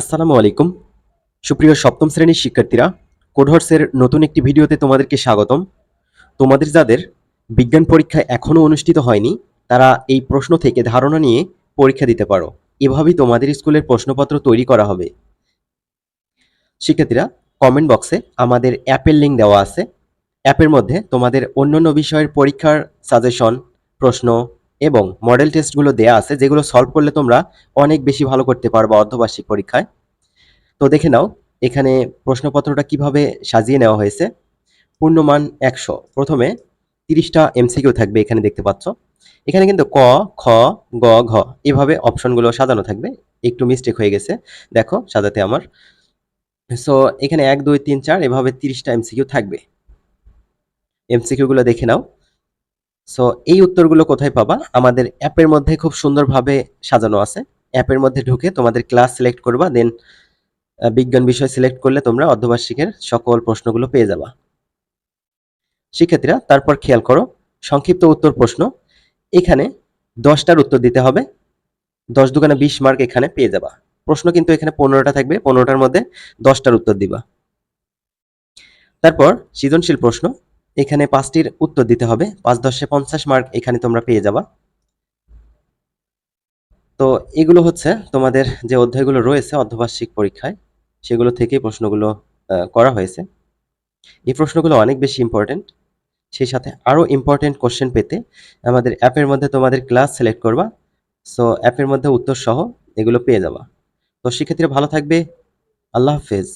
আসসালামু আলাইকুম। সুপ্রিয় সপ্তম শ্রেণির শিক্ষার্থীরা, কোডহর্সের নতুন একটি ভিডিওতে তোমাদেরকে স্বাগতম। তোমাদের যাদের বিজ্ঞান পরীক্ষা এখনও অনুষ্ঠিত হয়নি, তারা এই প্রশ্ন থেকে ধারণা নিয়ে পরীক্ষা দিতে পারো। এভাবেই তোমাদের স্কুলের প্রশ্নপত্র তৈরি করা হবে। শিক্ষার্থীরা কমেন্ট বক্সে আমাদের অ্যাপের লিঙ্ক দেওয়া আছে। অ্যাপের মধ্যে তোমাদের অন্যান্য বিষয়ের পরীক্ষার সাজেশন প্রশ্ন এবং মডেল টেস্টগুলো দেয়া আছে, যেগুলো সলভ করলে তোমরা অনেক বেশি ভালো করতে পারবে অর্ধবার্ষিক পরীক্ষায়। তো দেখে নাও, এখানে প্রশ্নপত্রটা কীভাবে সাজিয়ে নেওয়া হয়েছে। পূর্ণমান একশো। প্রথমে তিরিশটা এমসিকিউ থাকবে এখানে দেখতে পাচ্ছ। এখানে কিন্তু ক, খ, গ, ঘ এভাবে অপশনগুলো সাজানো থাকবে। একটু মিস্টেক হয়ে গেছে। দেখো, সাজাতে আমার। সো এখানে এক, দুই, তিন, চার এভাবে তিরিশটা এমসিকিউ থাকবে। এমসিকিউগুলো দেখে নাও। সো এই উত্তরগুলো কোথায় পাবা? আমাদের অ্যাপের মধ্যে খুব সুন্দরভাবে সাজানো আছে। অ্যাপের মধ্যে ঢুকে তোমাদের ক্লাস সিলেক্ট করবা দেন বিজ্ঞান বিষয় সিলেক্ট করলে তোমরা অর্ধবার্ষিকের সকল প্রশ্নগুলো পেয়ে যাবা। শিক্ষার্থীরা, তারপর খেয়াল করো, সংক্ষিপ্ত উত্তর প্রশ্ন। এখানে দশটার উত্তর দিতে হবে। দশ দুগানে বিশ মার্ক এখানে পেয়ে যাবা। প্রশ্ন কিন্তু এখানে পনেরোটা থাকবে, পনেরোটার মধ্যে দশটার উত্তর দিবা। তারপর সৃজনশীল প্রশ্ন। এখানে পাঁচটির উত্তর দিতে হবে। পাঁচ দশে পঞ্চাশ মার্ক এখানে তোমরা পেয়ে যাবা। তো এগুলো হচ্ছে তোমাদের যে অধ্যায়গুলো রয়েছে অর্ধবার্ষিক পরীক্ষায়, সেগুলো থেকে প্রশ্নগুলো করা হয়েছে। এই প্রশ্নগুলো অনেক বেশি ইম্পর্টেন্ট সেই সাথে আরও ইম্পর্টেন্ট কোশ্চেন পেতে আমাদের অ্যাপের মধ্যে তোমাদের ক্লাস সিলেক্ট করবা। সো অ্যাপের মধ্যে উত্তর সহ এগুলো পেয়ে যাবা। তো শিক্ষার্থীরা ভালো থাকবে। আল্লাহ হাফেজ।